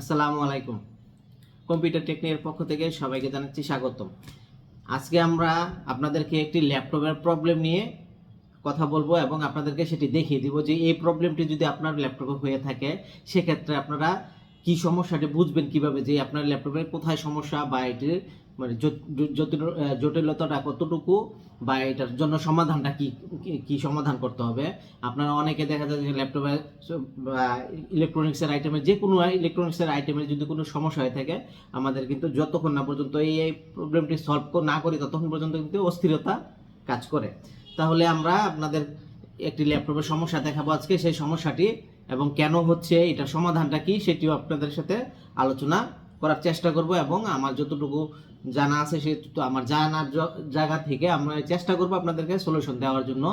আসসালামু আলাইকুম। কম্পিউটার টেকনিকের পক্ষ থেকে সবাইকে জানাচ্ছি স্বাগতম। আজকে আমরা আপনাদেরকে একটি ল্যাপটপের প্রবলেম নিয়ে কথা বলব এবং আপনাদেরকে সেটি দেখিয়ে দিব যে এই প্রবলেমটি যদি আপনার ল্যাপটপে হয়ে থাকে, সেক্ষেত্রে আপনারা কি সমস্যাটি বুঝবেন কীভাবে যে আপনার ল্যাপটপের কোথায় সমস্যা বা এটির মানে জট- জটিলতাটা কতটুকু বা এটার জন্য সমাধানটা কি, কি- সমাধান করতে হবে? আপনারা অনেকে দেখা যায় যে ল্যাপটপে, বা ইলেকট্রনিক্সের আইটেমের যে কোনো ইলেকট্রনিক্সের আইটেমের যদি কোনো সমস্যা হয়ে থাকে, আমাদের কিন্তু যতক্ষণ না পর্যন্ত এই এই প্রবলেমটি সলভ না করি, ততক্ষণ পর্যন্ত কিন্তু অস্থিরতা কাজ করে। তাহলে আমরা আপনাদের একটি ল্যাপটপের সমস্যা দেখাবো আজকে, সেই সমস্যাটি এবং কেন হচ্ছে, এটার সমাধানটা কি, সেটিও আপনাদের সাথে আলোচনা করার চেষ্টা করব এবং আমার যতটুকু জানা আছে, সে তো আমার জানার জায়গা থেকে আমরা চেষ্টা করব আপনাদেরকে সলিউশন দেওয়ার জন্য।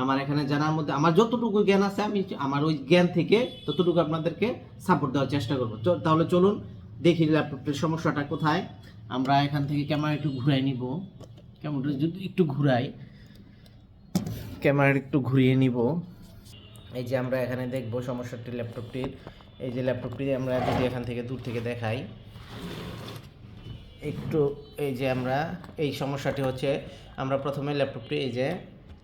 আমার এখানে জানার মধ্যে, আমার যতটুকু জ্ঞান আছে, আমি আমার ওই জ্ঞান থেকে ততটুকু আপনাদেরকে সাপোর্ট দেওয়ার চেষ্টা করব। তাহলে চলুন, দেখি ল্যাপটপের সমস্যাটা কোথায়। আমরা এখান থেকে ক্যামেরা একটু ঘুরাই নিব। ক্যামেরাটা যদি একটু ঘুরাই ক্যামেরা একটু ঘুরিয়ে নিব। এই যে আমরা এখানে দেখব সমস্যাটি ল্যাপটপটির এই যে ল্যাপটপটি আমরা যদি এখান থেকে দূর থেকে দেখাই। একটু এই যে আমরা, এই সমস্যাটি হচ্ছে আমরা প্রথমে ল্যাপটপটি এই যে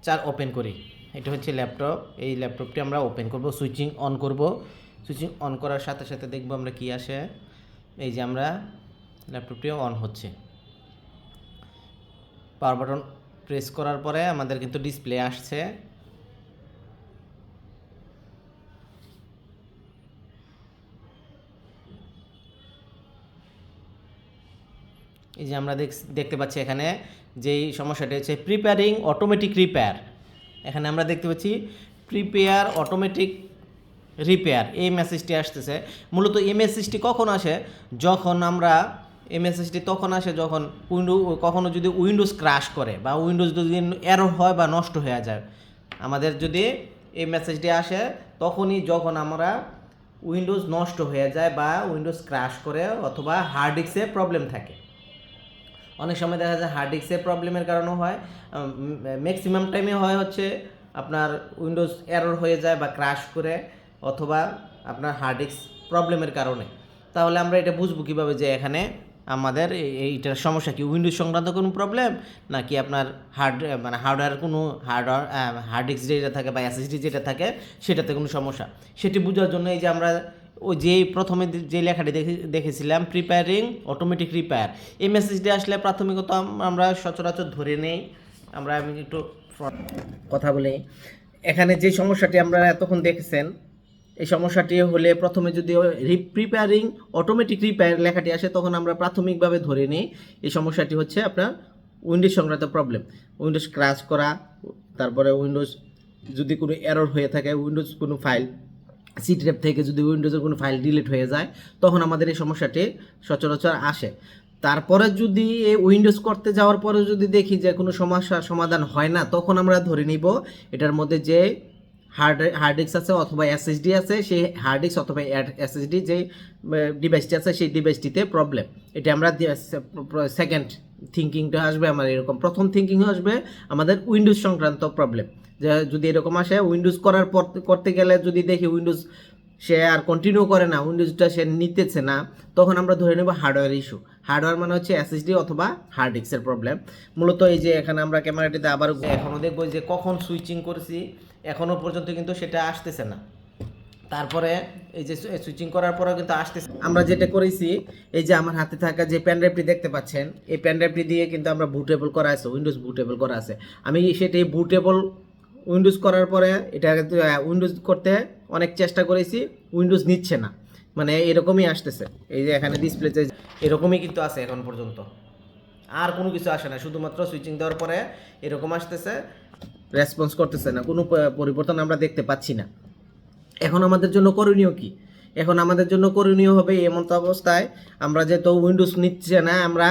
চার ওপেন করি। এটা হচ্ছে ল্যাপটপ। এই ল্যাপটপটি আমরা ওপেন করব সুইচিং অন করব। সুইচিং অন করার সাথে সাথে দেখব আমরা কি আসে। এই যে আমরা ল্যাপটপটিও অন হচ্ছে। পাওয়ার বাটন প্রেস করার পরে আমাদের কিন্তু ডিসপ্লে আসছে। এই যে আমরা দেখ- দেখতে পাচ্ছি এখানে যেই সমস্যাটি হচ্ছে প্রিপেয়ারিং অটোমেটিক রিপেয়ার এখানে আমরা দেখতে পাচ্ছি প্রিপেয়ার অটোমেটিক রিপেয়ার এই মেসেজটি আসতেছে। মূলত এই মেসেজটি কখন আসে? যখন আমরা এই মেসেজটি তখন আসে যখন উইন্ডো কখনো যদি উইন্ডোজ ক্রাশ করে বা উইন্ডোজ যদি এরর হয় বা নষ্ট হয়ে যায়। আমাদের যদি এই মেসেজটি আসে, তখনই যখন আমরা উইন্ডোজ নষ্ট হয়ে যায় বা উইন্ডোজ ক্রাশ করে অথবা হার্ড ডিস্কে প্রবলেম থাকে। অনেক সময় দেখা যায় হার্ড ডিস্কের প্রবলেমের কারণেও হয়। ম্যাক্সিমাম টাইমে হয় হচ্ছে আপনার উইন্ডোজ এরর হয়ে যায় বা ক্রাশ করে অথবা আপনার হার্ড ডিস্ক প্রবলেমের কারণে। তাহলে আমরা এটা বুঝব কীভাবে যে এখানে আমাদের এই- এইটার সমস্যা কি? উইন্ডোজ সংক্রান্ত কোনো প্রবলেম নাকি আপনার হার্ড মানে হার্ডওয়্যার কোনো হার্ডওয়্যার হার্ড ডিস্ক যেটা থাকে বা এসএসডি যেটা থাকে, সেটাতে কোনো সমস্যা? সেটি বোঝার জন্য এই যে আমরা ওই যে প্রথমে যে লেখাটি দেখে, দেখেছিলাম প্রিপেয়ারিং অটোমেটিক রিপেয়ার এই মেসেজটি আসলে প্রাথমিকত আমরা সচরাচর ধরে নেই। আমরা আমি একটু কথা বলি। এখানে যে সমস্যাটি আমরা এতক্ষণ দেখেছেন, এই সমস্যাটি হলে প্রথমে যদি প্রিপেয়ারিং অটোমেটিক রিপেয়ার লেখাটি আসে, তখন আমরা প্রাথমিকভাবে ধরে নিই। এই সমস্যাটি হচ্ছে আপনার উইন্ডোজ সংক্রান্ত প্রবলেম উইন্ডোজ ক্রাশ করা, তারপরে উইন্ডোজ যদি কোনো এরর হয়ে থাকে, উইন্ডোজ কোনো ফাইল সি ড্রাইভ থেকে যদি উইন্ডোজের কোনো ফাইল ডিলিট হয়ে যায়, তখন আমাদের এই সমস্যাটি সচরাচর আসে। তারপরে যদি এই উইন্ডোজ করতে যাওয়ার পরে যদি দেখি যে কোনো সমস্যার সমাধান হয় না, তখন আমরা ধরে নিব এটার মধ্যে যে হার্ড হার্ড ডিস্ক আছে অথবা এসএসডি আছে, সেই হার্ড ডিস্ক অথবা এসএসডি যে ডিভাইসটি আছে, সেই ডিভাইসটিতে প্রবলেম এটা আমরা সেকেন্ড থিঙ্কিংটা আসবে, আমার এরকম প্রথম থিঙ্কিং আসবে, আমাদের উইন্ডোজ সংক্রান্ত প্রবলেম যে যদি এরকম আসে উইন্ডোজ করার পর, করতে গেলে যদি দেখি উইন্ডোজ সে আর কন্টিনিউ করে না উইন্ডোজটা সে নিতেছে না, তখন আমরা ধরে নেব হার্ডওয়্যার ইস্যু হার্ডওয়্যার মানে হচ্ছে এসএসডি অথবা হার্ড ডিস্কের প্রবলেম মূলত এই যে এখানে আমরা ক্যামেরাটিতে আবার এখনও দেখব যে কখন সুইচিং করেছি এখনও পর্যন্ত কিন্তু সেটা আসতেছে না। তারপরে এই যে সুইচিং করার পরেও কিন্তু আসতেছে আমরা যেটা করেছি, এই যে আমার হাতে থাকা যে পেন ড্রাইভটি দেখতে পাচ্ছেন, এই পেন ড্রাইভটি দিয়ে কিন্তু আমরা বুটেবল করা আছে উইন্ডোজ বুটেবল করা আছে। আমি সেটি বুটেবল উইন্ডোজ করার পরে এটা উইন্ডোজ করতে অনেক চেষ্টা করেছি উইন্ডোজ নিচ্ছে না। মানে এরকমই আসতেছে। এই যে এখানে ডিসপ্লেতে এরকমই কিন্তু আছে এখন পর্যন্ত। আর কোনো কিছু আসে না, শুধুমাত্র সুইচিং দেওয়ার পরে এরকম আসতেছে রেসপন্স করতেছে না, কোনো পরিবর্তন আমরা দেখতে পাচ্ছি না। এখন আমাদের জন্য করণীয় কি? এখন আমাদের জন্য করণীয় হবে এমন তো অবস্থায়, আমরা যেহেতু উইন্ডোজ নিচ্ছে না, আমরা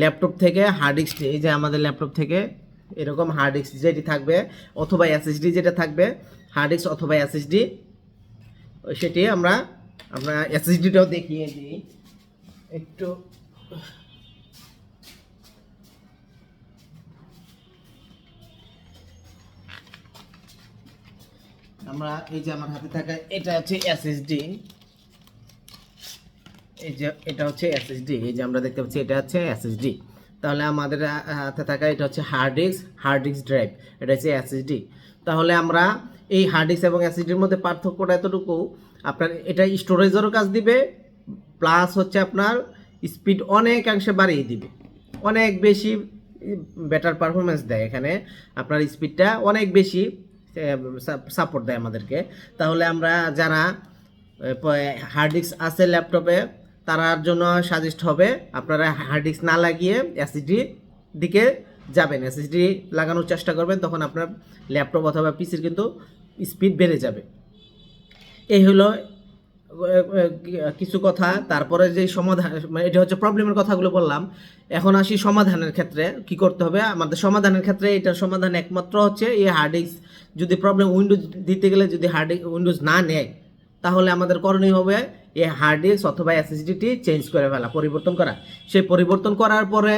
ল্যাপটপ থেকে হার্ড ডিস্ক এই যে আমাদের ল্যাপটপ থেকে এরকম হার্ড ডিস্ক যেটি থাকবে অথবা এসএসডি যেটা থাকবে হার্ড ডিস্ক অথবা এসএসডি সেটি আমরা আমরা এসএসডিটাও দেখিয়ে দিই। একটু, আমরা এই যে আমার হাতে থাকা, এটা হচ্ছে এসএসডি এই যে, এটা হচ্ছে এসএসডি এই যে আমরা দেখতে পাচ্ছি, এটা হচ্ছে এসএসডি তাহলে আমাদের হাতে থাকা এটা হচ্ছে hard disk hard disk drive এটা হচ্ছে এসএসডি তাহলে আমরা এই হার্ড ডিস্ক এবং এসএসডির মধ্যে পার্থক্যটা এতটুকু, আপনার এটা স্টোরেজেরও কাজ দিবে প্লাস হচ্ছে আপনার স্পিড অনেকাংশে বাড়িয়ে দিবে। অনেক বেশি বেটার পারফরমেন্স দেয় এখানে, আপনার স্পিডটা অনেক বেশি সাপোর্ট দেয় আমাদেরকে। তাহলে আমরা যারা হার্ড ডিস্ক আছে ল্যাপটপে তারার জন্য সাজেস্ট হবে। আপনারা হার্ড ডিস্ক না লাগিয়ে এসএসডি দিকে যাবেন। এসএসডি লাগানোর চেষ্টা করবেন, তখন আপনার ল্যাপটপ অথবা পিসির কিন্তু স্পিড বেড়ে যাবে। এই হলো কিছু কথা। তারপরে যে সমাধান মানে এটা হচ্ছে প্রবলেমের কথাগুলো বললাম। এখন আসি সমাধানের ক্ষেত্রে, কি করতে হবে? আমাদের সমাধানের ক্ষেত্রে এটার সমাধান একমাত্র হচ্ছে এই হার্ড ডিস্ক যদি প্রবলেম উইন্ডোজ দিতে গেলে যদি হার্ড উইন্ডোজ না নেয়, তাহলে আমাদের করণীয় হবে এই হার্ড ডিস্ক অথবা এসএসডিটি চেঞ্জ করে ফেলা, পরিবর্তন করা। সেই পরিবর্তন করার পরে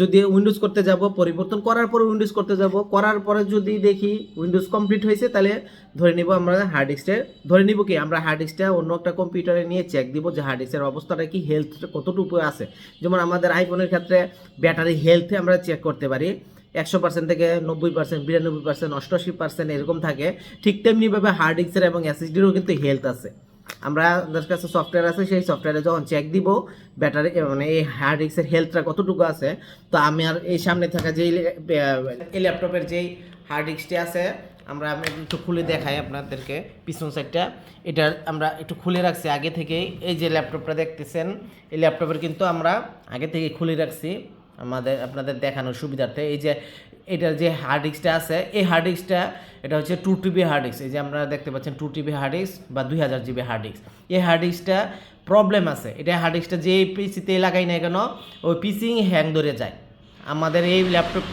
যদি উইন্ডোজ করতে যাব, পরিবর্তন করার পরে উইন্ডোজ করতে যাব, করার পরে যদি দেখি উইন্ডোজ কমপ্লিট হয়েছে, তাহলে ধরে নিব আমরা হার্ড ডিস্কটা ধরে নিব কি আমরা হার্ড ডিস্কটা অন্য একটা কম্পিউটারে নিয়ে চেক দিব যে হার্ড ডিস্কের অবস্থাটা কি হেলথ কতটুকু আছে। যেমন আমাদের আইফোনের ক্ষেত্রে ব্যাটারি হেলথে আমরা চেক করতে পারি। একশো পার্সেন্ট থেকে নব্বই পার্সেন্ট বিরানব্বই পার্সেন্ট অষ্টআশি পার্সেন্ট এরকম থাকে। ঠিক তেমনিভাবে হার্ড ডিস্কের এবং এসএসডিরও কিন্তু হেলথ আছে। আমরা আমাদের কাছে সফটওয়্যার আছে, সেই সফটওয়্যারে যখন চেক দিব ব্যাটারি মানে এই হার্ড ডিস্কের হেলথটা কতটুকু আছে, তো আমি আর এই সামনে থাকা যেই এই ল্যাপটপের যেই হার্ড ডিস্কটি আছে, আমরা আমি একটু খুলে দেখাই আপনাদেরকে পিছন সাইডটা এটা আমরা একটু খুলে রাখছি আগে থেকেই। এই যে ল্যাপটপটা দেখতেছেন, এই ল্যাপটপের কিন্তু আমরা আগে থেকেই খুলে রাখছি। আমাদের, আপনাদের দেখানোর সুবিধার্থে। এই যে এটার যে হার্ড ডিস্কটা আছে, এই হার্ড ডিস্কটা এটা হচ্ছে টু টিবি হার্ড ডিস্ক এই যে আমরা দেখতে পাচ্ছেন টু টিবি হার্ড ডিস্ক বা দুই হাজার জিবি হার্ড ডিস্ক এই হার্ড ডিস্কটা প্রবলেম আছে, এটা হার্ড ডিস্কটা যে পিসিতে লাগাই না কেন, ওই পিসিং হ্যাং ধরে যায়। আমাদের এই ল্যাপটপ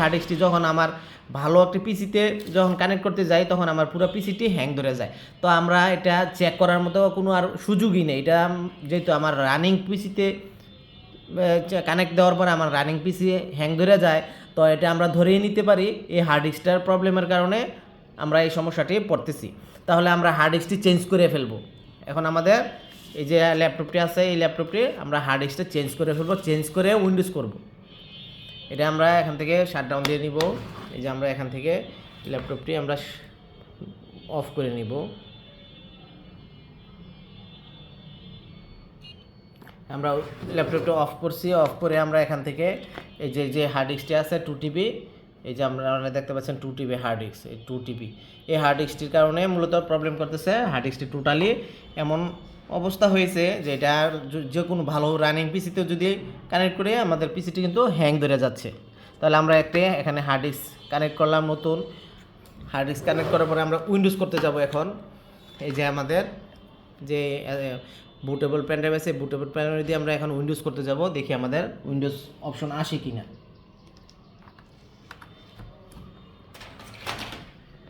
হার্ড ডিস্কটি যখন আমার ভালো একটা পিসিতে যখন কানেক্ট করতে যাই, তখন আমার পুরো পিসিটি হ্যাং ধরে যায়। তো আমরা এটা চেক করার মতো কোনো আর সুযোগই নেই, এটা যেহেতু আমার রানিং পিসিতে কানেক্ট দেওয়ার পরে আমার রানিং পিসি হ্যাং ধরে যায় তো এটা আমরা ধরেই নিতে পারি এই হার্ড ডিস্কটার প্রবলেমের কারণে আমরা এই সমস্যাটি পড়তেছি। তাহলে আমরা হার্ড ডিস্কটি চেঞ্জ করে ফেলব। এখন আমাদের এই যে ল্যাপটপটি আছে, এই ল্যাপটপটি আমরা হার্ড ডিস্কটা চেঞ্জ করে ফেলব চেঞ্জ করে উইন্ডোজ করব। এটা আমরা এখান থেকে শাটডাউন দিয়ে নিব। এই যে আমরা এখান থেকে ল্যাপটপটি আমরা অফ করে নিব। আমরা ল্যাপটপটা অফ করছি অফ করে আমরা এখান থেকে এই যে যে হার্ড ডিস্কটি আছে টু টিবি এই যে আমরা আপনারা দেখতে পাচ্ছেন টু টিবি হার্ড ডিস্ক এই টু টিবি এই হার্ড ডিস্কটির কারণে মূলত প্রবলেম করতেছে হার্ড ডিস্কটি টোটালি এমন অবস্থা হয়েছে যে এটা যে- কোনো ভালো রানিং পিসিতেও যদি কানেক্ট করে আমাদের পিসিটি কিন্তু হ্যাং ধরে যাচ্ছে। তাহলে আমরা একটা এখানে হার্ড ডিস্ক কানেক্ট করলাম নতুন। হার্ড ডিস্ক কানেক্ট করার পরে আমরা উইন্ডোজ করতে যাব এখন। এই যে আমাদের যে বুটেবল পেন ড্রাইভ আছে বুটেবল পেন ড্রাইভ দিয়ে আমরা এখন উইন্ডোজ করতে যাব, দেখি আমাদের উইন্ডোজ অপশন আসে কি না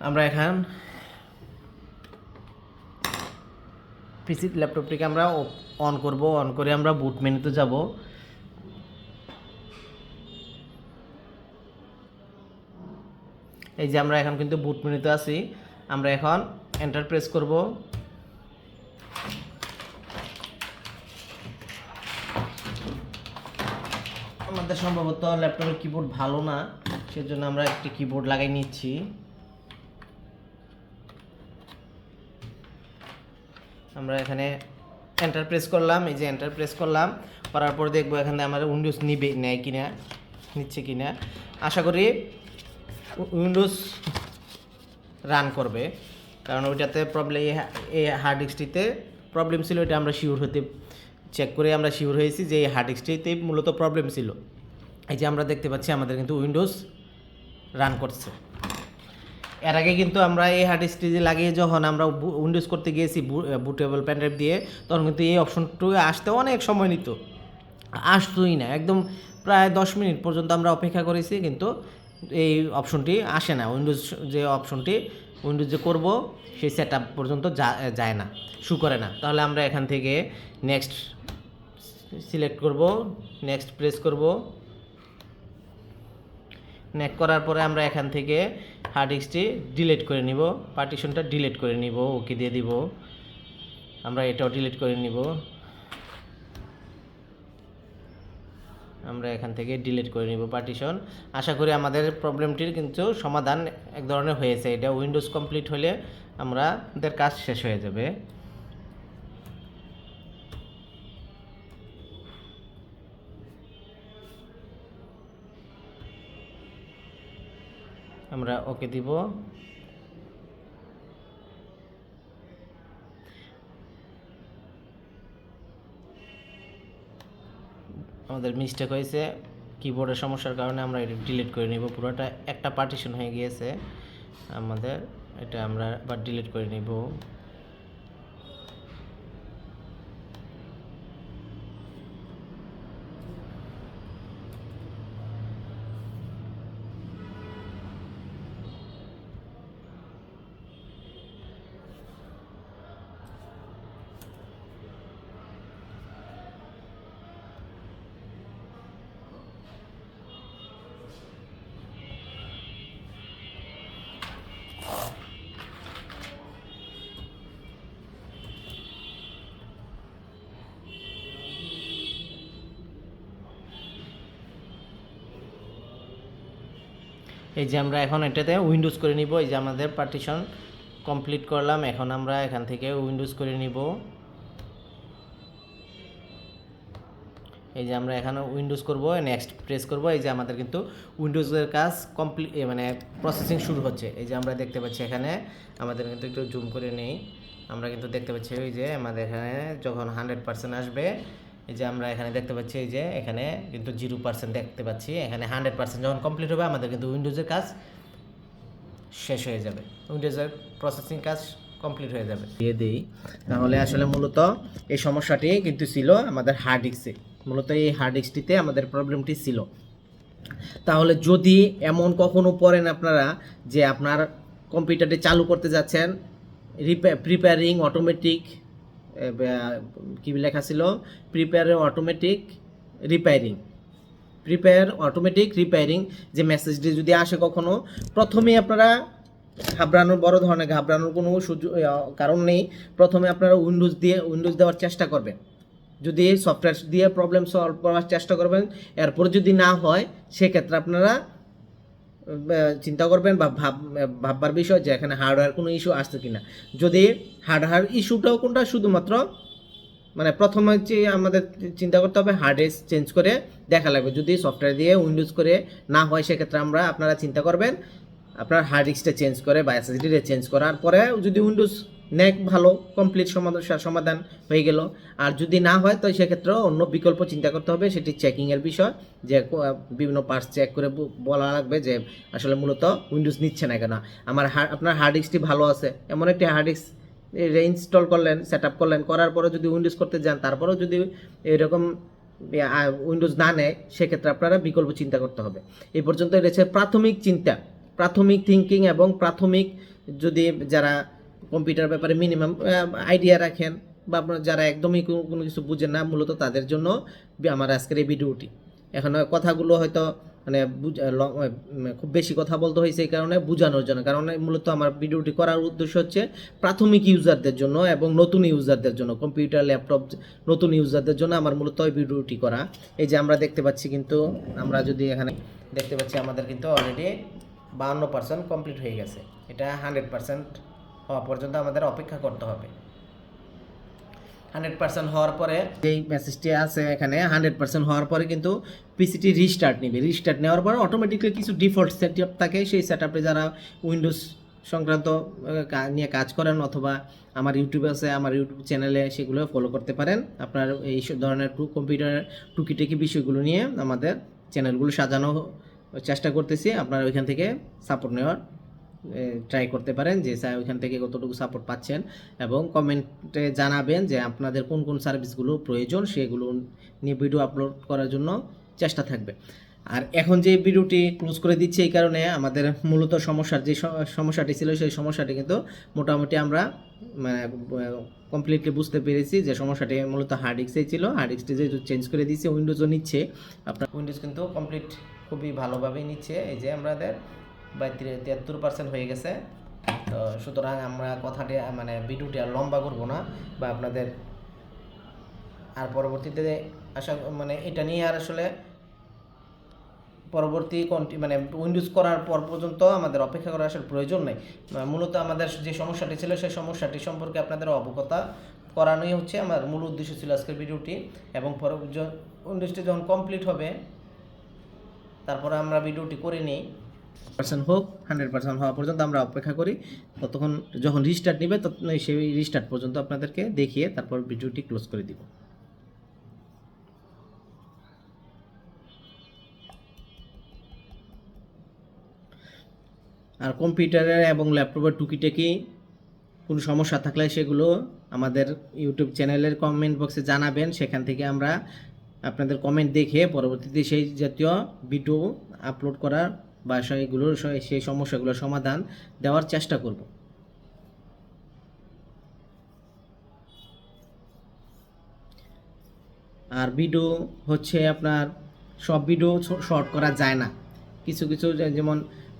আমরা এখন পিসি ল্যাপটপটিকে আমরা অন করব অন করে আমরা বুট মেনুতে যাব। এই যে আমরা এখন কিন্তু বুট মেনুতে আছি, আমরা এখন এন্টার প্রেস করব। আমাদের সম্ভবত ল্যাপটপের কিবোর্ড ভালো না, সেজন্য আমরা একটি কিবোর্ড লাগাই নিচ্ছি। আমরা এখানে এন্টার প্রেস করলাম, এই যে এন্টার প্রেস করলাম, করার পর দেখব এখানে আমার উইন্ডোজ নিবে, নেয় কিনা, নিচ্ছে কিনা। আশা করি উইন্ডোজ রান করবে, কারণ ওইটাতে প্রবলেম এই হার্ড ডিস্কটিতে প্রবলেম ছিল, এটা আমরা শিওর হতে চেক করে আমরা শিওর হয়েছি যে এই হার্ড ডিস্কটিতে মূলত প্রবলেম ছিল। এই যে আমরা দেখতে পাচ্ছি আমাদের কিন্তু উইন্ডোজ রান করছে। এর আগে কিন্তু আমরা এই হার্ড ডিস্কটি লাগিয়ে যখন আমরা উইন্ডোজ করতে গিয়েছি বুটেবল প্যানড্রাইভ দিয়ে, তখন কিন্তু এই অপশনটু আসতে অনেক সময় নিত। আসতোই না, একদম প্রায় দশ মিনিট পর্যন্ত আমরা অপেক্ষা করেছি, কিন্তু এই অপশনটি আসে না। উইন্ডোজ যে অপশনটি উইন্ডোজ যে করব, সেই সেট আপ পর্যন্ত যায় না, শু করে না। তাহলে আমরা এখান থেকে নেক্সট সিলেক্ট করব নেক্সট প্রেস করব নেক করার পরে আমরা এখান থেকে হার্ড ডিস্কটি ডিলিট করে নিব। পার্টিশনটা ডিলিট করে নিব, ওকে দিয়ে দিব। আমরা এটাও ডিলিট করে নিব। আমরা এখান থেকে ডিলিট করে নিব পার্টিশন আশা করি আমাদের প্রবলেমটির কিন্তু সমাধান এক ধরনের হয়েছে। এটা উইন্ডোজ কমপ্লিট হলে আমাদের কাজ শেষ হয়ে যাবে। আমরা ওকে দিব। আমাদের মিস্টেক হয়েছে। কিবোর্ডের সমস্যার কারণে আমরা এটা ডিলিট করে নিব। পুরোটা একটা পার্টিশন হয়ে গিয়েছে। আমাদের এটা আমরা বা ডিলিট করে নিব। এই যে আমরা এখন এটাতে উইন্ডোজ করে নিব, এই যে আমাদের পার্টিশন কমপ্লিট করলাম, এখন আমরা এখান থেকে উইন্ডোজ করে নিব। এই যে আমরা এখানে উইন্ডোজ করব নেক্সট প্রেস করব, এই যে আমাদের কিন্তু উইন্ডোজের কাজ কমপ্লিট মানে প্রসেসিং শুরু হচ্ছে। এই যে আমরা দেখতে পাচ্ছি এখানে, আমাদের কিন্তু একটু জুম করে নেই। আমরা কিন্তু দেখতে পাচ্ছি ওই যে আমাদের এখানে যখন হান্ড্রেড পার্সেন্ট আসবে এই যে আমরা এখানে দেখতে পাচ্ছি এই যে এখানে কিন্তু জিরো পার্সেন্ট দেখতে পাচ্ছি। এখানে হান্ড্রেড পার্সেন্ট যখন কমপ্লিট হবে, আমাদের কিন্তু উইন্ডোজের কাজ শেষ হয়ে যাবে। উইন্ডোজের প্রসেসিং কাজ কমপ্লিট হয়ে যাবে। দিয়ে দিই, তাহলে আসলে মূলত এই সমস্যাটি কিন্তু ছিল আমাদের হার্ড ডিস্কে মূলত এই হার্ড ডিস্কটিতে আমাদের প্রবলেমটি ছিল। তাহলে যদি এমন কখনো পড়েন আপনারা যে আপনার কম্পিউটারটি চালু করতে যাচ্ছেন প্রিপেয়ারিং অটোমেটিক কী লেখা ছিল? Prepare automatic repairing prepare automatic repairing যে মেসেজটি যদি আসে কখনো, প্রথমেই আপনারা ঘাবড়ানোর, বড় ধরনের ঘাবড়ানোর কোনো সুযোগ কারণ নেই। প্রথমে আপনারা উইন্ডোজ দিয়ে উইন্ডোজ দেওয়ার চেষ্টা করবেন। যদি সফটওয়্যার দিয়ে প্রবলেম সলভ করার চেষ্টা করবেন, এরপর যদি না হয়, সেক্ষেত্রে আপনারা চিন্তা করবেন বা ভাব, ভাববার বিষয় যে এখানে হার্ডওয়্যার কোনো ইস্যু আসছে কিনা। যদি হার্ডওয়্যার ইস্যুটাও কোনটা? শুধুমাত্র মানে প্রথমে যে আমাদের চিন্তা করতে হবে হার্ড ডিস্ক চেঞ্জ করে দেখা লাগবে। যদি সফটওয়্যার দিয়ে উইন্ডোজ করে না হয়, সেক্ষেত্রে আমরা আপনারা চিন্তা করবেন, আপনার হার্ড ডিস্কটা চেঞ্জ করে বা এসএসডিটা চেঞ্জ করার পরে যদি উইন্ডোজ নেক, ভালো কমপ্লিট সমাধান সমাধান হয়ে গেল। আর যদি না হয়, তো সেক্ষেত্রে অন্য বিকল্প চিন্তা করতে হবে, সেটি চেকিংয়ের বিষয়, যে বিভিন্ন পার্টস চেক করে বলা লাগবে যে, আসলে মূলত উইন্ডোজ নিচ্ছে না কেন? আমার হার্ড আপনার হার্ড ডিস্কটি ভালো আছে। এমন একটি হার্ড ডিস্ক ইনস্টল করলেন সেট আপ করলেন, করার পরে যদি উইন্ডোজ করতে যান, তারপরেও যদি এরকম উইন্ডোজ না নেয়, সেক্ষেত্রে আপনারা বিকল্প চিন্তা করতে হবে। এই পর্যন্ত হচ্ছে প্রাথমিক চিন্তা। প্রাথমিক থিঙ্কিং এবং প্রাথমিক যদি যারা কম্পিউটার ব্যাপারে মিনিমাম আইডিয়া রাখেন। বা আপনার যারা একদমই কোনো কিছু বুঝেন না, মূলত তাদের জন্য আমার আজকের এই ভিডিওটি। এখন কথাগুলো হয়তো মানে খুব বেশি কথা বলতে হয়েছে এই কারণে বোঝানোর জন্য। কারণ মূলত আমার ভিডিওটি করার উদ্দেশ্য হচ্ছে প্রাথমিক ইউজারদের জন্য এবং নতুন ইউজারদের জন্য। কম্পিউটার ল্যাপটপ নতুন ইউজারদের জন্য আমার মূলত এই ভিডিওটি করা। এই যে আমরা দেখতে পাচ্ছি কিন্তু, আমরা যদি এখানে দেখতে পাচ্ছি আমাদের কিন্তু অলরেডি বাহান্ন পার্সেন্ট কমপ্লিট হয়ে গেছে। এটা হান্ড্রেড পার্সেন্ট হওয়া পর্যন্ত আমাদের অপেক্ষা করতে হবে। হান্ড্রেড পার্সেন্ট হওয়ার পরে যেই মেসেজটি আছে এখানে, হান্ড্রেড পার্সেন্ট হওয়ার পরে কিন্তু পিসিটি রিস্টার্ট নেবে। রিস্টার্ট নেওয়ার পরে অটোমেটিকলি কিছু ডিফল্ট সেট থাকে। সেই সেট আপে যারা উইন্ডোজ সংক্রান্ত নিয়ে কাজ করেন অথবা আমার ইউটিউব আছে, আমার ইউটিউব চ্যানেলে সেগুলো ফলো করতে পারেন। আপনার এই ধরনের টু কম্পিউটারের টুকিটাকি বিষয়গুলো নিয়ে আমাদের চ্যানেলগুলো সাজানো চেষ্টা করতেছি। আপনারা ওইখান থেকে সাপোর্ট নেওয়ার ট্রাই করতে পারেন যে, স্যার, ওইখান থেকে কতটুকু সাপোর্ট পাচ্ছেন? এবং কমেন্টে জানাবেন যে, আপনাদের কোন কোন সার্ভিসগুলো প্রয়োজন, সেগুলো নিয়ে ভিডিও আপলোড করার জন্য চেষ্টা থাকবে। আর এখন যে ভিডিওটি ক্লোজ করে দিচ্ছি এই কারণে, আমাদের মূলত সমস্যার যে সমস্যাটি ছিল, সেই সমস্যাটি কিন্তু মোটামুটি আমরা মানে কমপ্লিটলি বুঝতে পেরেছি যে, সমস্যাটি মূলত হার্ড ডিস্কেই ছিল। হার্ড ডিস্কটি যেহেতু চেঞ্জ করে দিয়েছে উইন্ডোজও নিচ্ছে। আপনার উইন্ডোজ কিন্তু কমপ্লিট খুবই ভালোভাবেই নিচ্ছে। এই যে, আমাদের বা তিয়াত্তর পার্সেন্ট হয়ে গেছে। তো সুতরাং আমরা কথাটি মানে ভিডিওটি আর লম্বা করব না বা আপনাদের আর পরবর্তীতে আশা মানে এটা নিয়ে আর আসলে পরবর্তী কন্টি মানে উইন্ডোজ করার পর পর্যন্ত আমাদের অপেক্ষা করার আসলে প্রয়োজন নেই। মূলত আমাদের যে সমস্যাটি ছিল, সেই সমস্যাটি সম্পর্কে আপনাদের অবগতা করানোই হচ্ছে আমার মূল উদ্দেশ্য ছিল আজকের ভিডিওটি। এবং পর উইন্ডোজটি যখন কমপ্লিট হবে, তারপরে আমরা ভিডিওটি করে নিই। পার্সেন্ট হোক হান্ড্রেড পার্সেন্ট হওয়া পর্যন্ত আমরা অপেক্ষা করি। ততক্ষণ যখন রিস্টার্ট নেবে তখন সেই রিস্টার্ট পর্যন্ত আপনাদেরকে দেখিয়ে তারপর ভিডিওটি ক্লোজ করে দিব। আর কম্পিউটারের এবং ল্যাপটপের টুকিটাকি কোনো সমস্যা থাকলে সেগুলো আমাদের ইউটিউব চ্যানেলের কমেন্ট বক্সে জানাবেন। সেখান থেকে আমরা আপনাদের কমেন্ট দেখে পরবর্তীতে সেই জাতীয় ভিডিও আপলোড করার বা সেইগুলোর সেই সমস্যাগুলোর সমাধান দেওয়ার চেষ্টা করব। আর ভিডিও হচ্ছে আপনার, সব ভিডিও শর্ট করা যায় না। কিছু কিছু যেমন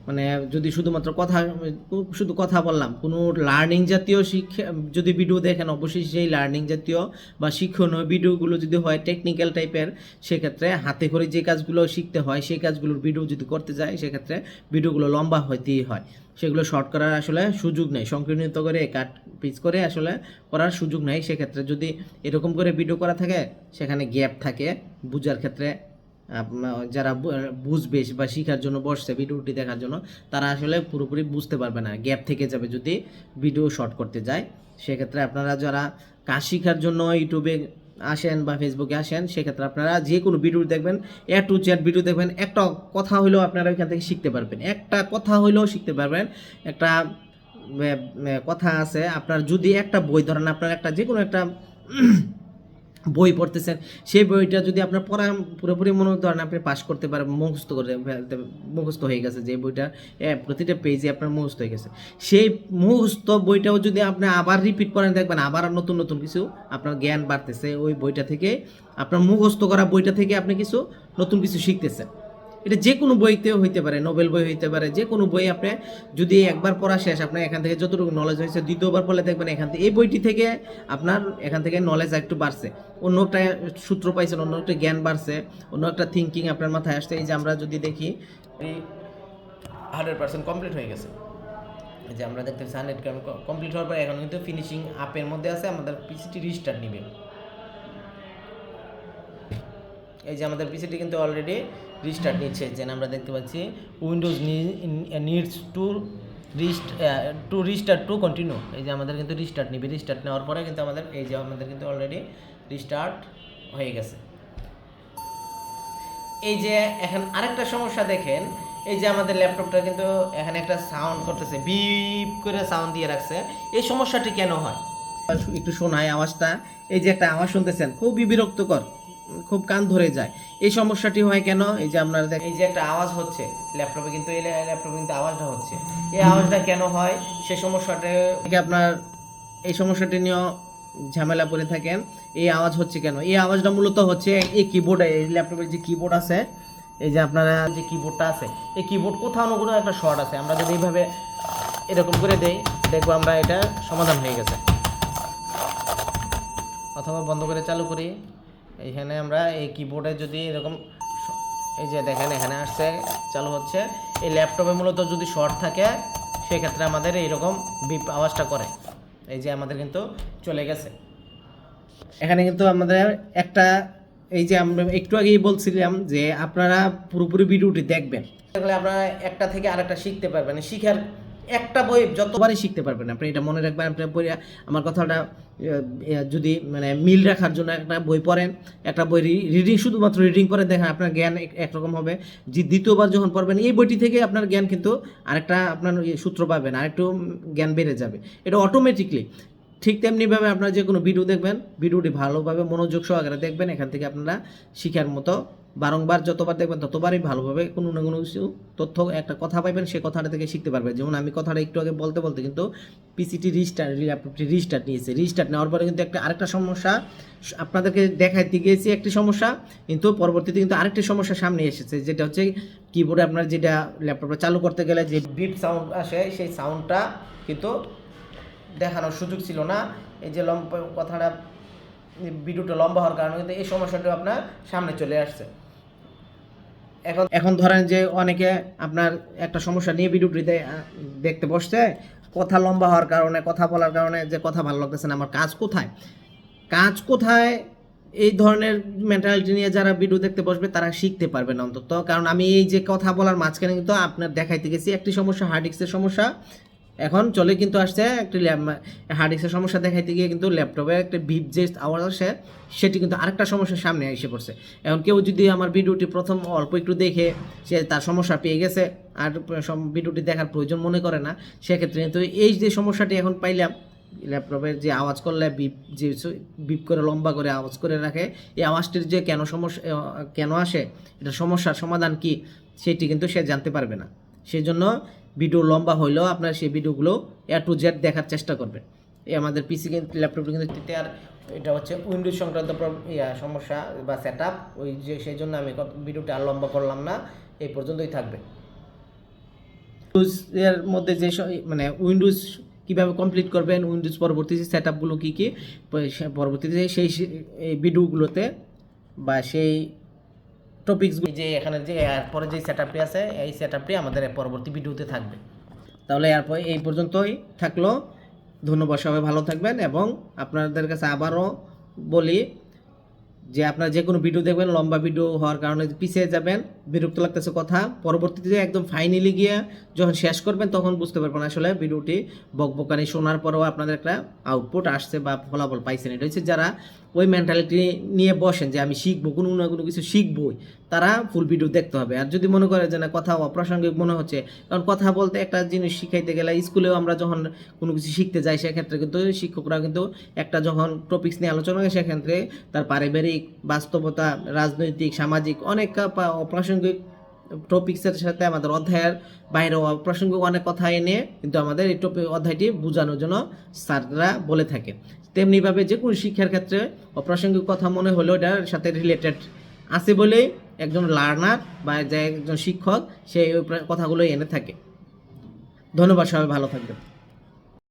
মানে যদি শুধুমাত্র কথা, শুধু কথা বললাম, কোনো লার্নিং জাতীয় শিক্ষা, যদি ভিডিও দেখেন, অবশ্যই সেই লার্নিং জাতীয় বা শিক্ষণীয় ভিডিওগুলো যদি হয় টেকনিক্যাল টাইপের সেক্ষেত্রে হাতে করে যে কাজগুলো শিখতে হয়, সেই কাজগুলোর ভিডিও যদি করতে যায়, সেক্ষেত্রে ভিডিওগুলো লম্বা হতেই হয়। সেগুলো শর্ট করার আসলে সুযোগ নেই। সংকীর্ণিত করে কাট পিচ করে আসলে করার সুযোগ নেই। সেক্ষেত্রে যদি এরকম করে ভিডিও করা থাকে, সেখানে গ্যাপ থাকে, বুঝার ক্ষেত্রে যারা বুঝবে বা শেখার জন্য বসছে ভিডিওটি দেখার জন্য, তারা আসলে পুরোপুরি বুঝতে পারবে না, গ্যাপ থেকে যাবে যদি ভিডিও শর্ট করতে যায়। সেক্ষেত্রে আপনারা যারা কাজ শেখার জন্য ইউটিউবে আসেন বা ফেসবুকে আসেন, সেক্ষেত্রে আপনারা যে কোনো ভিডিও দেখবেন এ টু জেড ভিডিও দেখবেন, একটা কথা হলেও আপনারা ওইখান থেকে শিখতে পারবেন। একটা কথা হলেও শিখতে পারবেন, একটা কথা আছে, আপনার যদি একটা বই ধরেন, আপনার একটা যে কোনো একটা বই পড়তেছেন, সেই বইটা যদি আপনার পড়া পুরোপুরি মনে ধরেন আপনি পাশ করতে পারেন, মুখস্থ করে মুখস্থ হয়ে গেছে যে বইটা প্রতিটা পেজে আপনার মুখস্থ হয়ে গেছে। সেই মুখস্থ বইটাও যদি আপনি আবার রিপিট করেন, দেখবেন আবার নতুন নতুন কিছু আপনার জ্ঞান বাড়তেছে, ওই বইটা থেকে আপনার মুখস্থ করা বইটা থেকে আপনি কিছু নতুন কিছু শিখতেছেন। এটা যে কোনো বইতেও হইতে পারে, নোবেল বই হইতে পারে, যে কোনো বই আপনি যদি একবার পড়া শেষ, আপনার এখান থেকে যতটুকু নলেজ হয়েছে, দ্বিতীয়বার পড়লে দেখবেন এখান থেকে, এই বইটি থেকে আপনার এখান থেকে নলেজ একটু বাড়ছে। অন্য একটা সূত্র পাইছেন, অন্য একটা জ্ঞান বাড়ছে, অন্য একটা থিঙ্কিং আপনার মাথায় আসছে, এই যে আমরা যদি দেখি, এই হান্ড্রেড পার্সেন্ট কমপ্লিট হয়ে গেছে। যে আমরা দেখতেছি হান্ড্রেড কমপ্লিট হওয়ার পর এখন কিন্তু ফিনিশিং আপের মধ্যে আছে, আমাদের পিসিটি রিস্টার্ট নিবে। এই যে আমাদের পিসিটি কিন্তু অলরেডি রিস্টার্ট নিচ্ছে যে আমরা দেখতে পাচ্ছি Windows needs to rest to restart to continue এই যে আমাদের কিন্তু রিস্টার্ট নিবে রিস্টার্ট নেওয়ার পরে কিন্তু আমাদের, এই যে আমাদের কিন্তু অলরেডি রিস্টার্ট হয়ে গেছে। এই যে এখন আরেকটা সমস্যা দেখেন, এই যে আমাদের ল্যাপটপটা কিন্তু এখানে একটা সাউন্ড করতেছে বিপ করে সাউন্ড দিয়ে রাখছে। এই সমস্যাটি কেন হয়? একটু শোনায় আওয়াজটা। এই যে একটা আওয়াজ শুনতেছেন, খুবই বিরক্তকর। খুব কান ধরে যায়। এই সমস্যাটি হয় কেন? এই যে আপনারা এই যে একটা আওয়াজ হচ্ছে, ল্যাপটপে কিন্তু এই ল্যাপটপে কিন্তু আওয়াজটা হচ্ছে। এই আওয়াজটা কেন হয়? সে সমস্যাটা আপনার এই সমস্যাটি নিয়েও ঝামেলা পড়ে থাকেন। এই আওয়াজ হচ্ছে কেন? এই আওয়াজটা মূলত হচ্ছে এই কিবোর্ডে এই ল্যাপটপের যে কিবোর্ড আছে, এই যে আপনারা যে কিবোর্ডটা আছে, এই কিবোর্ড কোথাও না কোথাও একটা শর্ট আছে। আমরা যদি এইভাবে এরকম করে দেই, দেখব আমরা এটা সমাধান হয়ে গেছে। অথবা বন্ধ করে চালু করি। এইখানে আমরা এই কিবোর্ডে যদি এরকম এই যে দেখেন এখানে আসছে, চালু হচ্ছে। এই ল্যাপটপে মূলত যদি শর্ট থাকে, সেক্ষেত্রে আমাদের এইরকম বিপ আওয়াজটা করে। এই যে আমাদের কিন্তু চলে গেছে। এখানে কিন্তু আমাদের একটা, এই যে আমরা একটু আগেই বলছিলাম যে আপনারা পুরোপুরি ভিডিওটি দেখবেন। আপনারা একটা থেকে আরেকটা শিখতে পারবেন। শিখার একটা বই যতবারই শিখতে পারবেন, আপনি এটা মনে রাখবেন আপনার বই, আমার কথাটা যদি মানে মিল রাখার জন্য একটা বই পড়েন, একটা বই রিডিং শুধুমাত্র রিডিং করে দেখেন আপনার জ্ঞান একরকম হবে। যে দ্বিতীয়বার যখন পড়বেন, এই বইটি থেকে আপনার জ্ঞান কিন্তু আরেকটা আপনার ইয়ে সূত্র পাবেন, আরেকটু জ্ঞান বেড়ে যাবে। এটা অটোমেটিকলি ঠিক তেমনিভাবে আপনারা যে কোনো ভিডিও দেখবেন ভিডিওটি ভালোভাবে মনোযোগ সহকারে দেখবেন, এখান থেকে আপনারা শিখার মতো বারংবার যতবার দেখবেন ততবারই ভালোভাবে কোনো না কোনো কিছু তথ্য, একটা কথা পাইবেন, সে কথাটা থেকে শিখতে পারবেন যেমন আমি কথাটা একটু আগে বলতে বলতে কিন্তু পিসিটি রিস্টার্ট রিস্টার্ট নিয়েছে। রিস্টার্ট নেওয়ার পরে কিন্তু একটা আরেকটা সমস্যা, আপনাদেরকে দেখাইতে গিয়েছি একটি সমস্যা, কিন্তু পরবর্তীতে কিন্তু আরেকটি সমস্যা সামনে এসেছে, যেটা হচ্ছে কিবোর্ডে আপনার যেটা ল্যাপটপটা চালু করতে গেলে যে বিপ সাউন্ড আসে, সেই সাউন্ডটা কিন্তু দেখানোর সুযোগ ছিল না। এই যে লম্বা কথাটা ভিডিওটা লম্বা হওয়ার কারণে কিন্তু এই সমস্যাটা আপনার সামনে চলে আসছে। এখন এখন ধরেন যে অনেকে আপনার একটা সমস্যা নিয়ে ভিডিওটিতে আহ, দেখতে বসছে কথা লম্বা হওয়ার কারণে কথা বলার কারণে যে কথা ভালো লাগতেছে না আমার কাজ কোথায়? কাজ কোথায়? এই ধরনের মেন্টালিটি নিয়ে যারা ভিডিও দেখতে বসবে তারা শিখতে পারবে না অন্তত। কারণ আমি এই যে কথা বলার মাঝখানে কিন্তু আপনার দেখাইতে গেছি একটি সমস্যা হার্ড ডিস্কের সমস্যা। এখন চলে কিন্তু আসছে একটি হার্ড ডিস্কের সমস্যা দেখাইতে গিয়ে কিন্তু ল্যাপটপে একটা ভিপ যে আওয়াজ আসে, সেটি কিন্তু আরেকটা সমস্যার সামনে এসে পড়ছে। এখন কেউ যদি আমার ভিডিওটি প্রথম অল্প একটু দেখে, সে তার সমস্যা পেয়ে গেছে, আর ভিডিওটি দেখার প্রয়োজন মনে করে না, সেক্ষেত্রে কিন্তু এই যে সমস্যাটি এখন পাইলাম ল্যাপটপের যে আওয়াজ করলে বিপ যে বিপ করে লম্বা করে আওয়াজ করে রাখে, এই আওয়াজটির যে কেন সমস্যা কেন আসে এটা সমস্যার সমাধান কি, সেটি কিন্তু সে জানতে পারবে না। সেই জন্য ভিডিও লম্বা হইলেও আপনার সেই ভিডিওগুলো এ টু জেড দেখার চেষ্টা করবেন। এই আমাদের পিসি ল্যাপটপটি কিন্তু আর এটা হচ্ছে উইন্ডোজ সংক্রান্ত সমস্যা বা সেট আপ ওই যে সেই জন্য আমি ভিডিওটা আর লম্বা করলাম না, এই পর্যন্তই থাকবে। উইন্ডোজ এর মধ্যে যে মানে উইন্ডোজ কীভাবে কমপ্লিট করবেন উইন্ডোজ পরবর্তী সেট আপগুলো কী কী পরবর্তীতে সেই ভিডিওগুলোতে বা সেই টপিকসগুলো যে এখানে যে এরপরে যে সেট আপটি আছে, এই সেট আপটি আমাদের পরবর্তী ভিডিওতে থাকবে। তাহলে এরপর এই পর্যন্তই থাকল। ধন্যবাদ সবাই, ভালো থাকবেন এবং আপনাদের কাছে আবারও বলি যে আপনারা যে কোনো ভিডিও দেখবেন, লম্বা ভিডিও হওয়ার কারণে পিছিয়ে যাবেন, বিরক্ত লাগতেছে কথা। পরবর্তীতে একদম ফাইনালি গিয়ে যখন শেষ করবেন, তখন বুঝতে পারবেন আসলে ভিডিওটি বকবকানি শোনার পরেও আপনাদের একটা আউটপুট আসছে বা ফলাফল পাইছেন। এটা হচ্ছে যারা ওই মেন্টালিটি নিয়ে বসেন যে আমি শিখব, কোনো না কোনো কিছু শিখবই। তারা ফুল ভিডিও দেখতে হবে। আর যদি মনে করে যে না কথা অপ্রাসঙ্গিক মনে হচ্ছে, কারণ কথা বলতে একটা জিনিস শিখাইতে গেলে স্কুলেও আমরা যখন কোনো কিছু শিখতে যাই, সেক্ষেত্রে কিন্তু শিক্ষকরা কিন্তু একটা যখন টপিক্স নিয়ে আলোচনা করে সেক্ষেত্রে তার পারিবারিক বাস্তবতা, রাজনৈতিক, সামাজিক অনেক অপ্রাসঙ্গিক টপিক্সের সাথে আমাদের অধ্যায়ের বাইরে অপ্রাসঙ্গিক অনেক কথা এনে কিন্তু আমাদের এই টপিক অধ্যায়টি বোঝানোর জন্য স্যাররা বলে থাকে। তেমনিভাবে যে কোনো শিক্ষার ক্ষেত্রে অপ্রাসঙ্গিক কথা মনে হলেও এটার সাথে রিলেটেড আছে বলেই একজন লার্নার বা যে একজন শিক্ষক সেই কথাগুলো এনে থাকে। ধন্যবাদ সবাই, ভালো থাকবেন।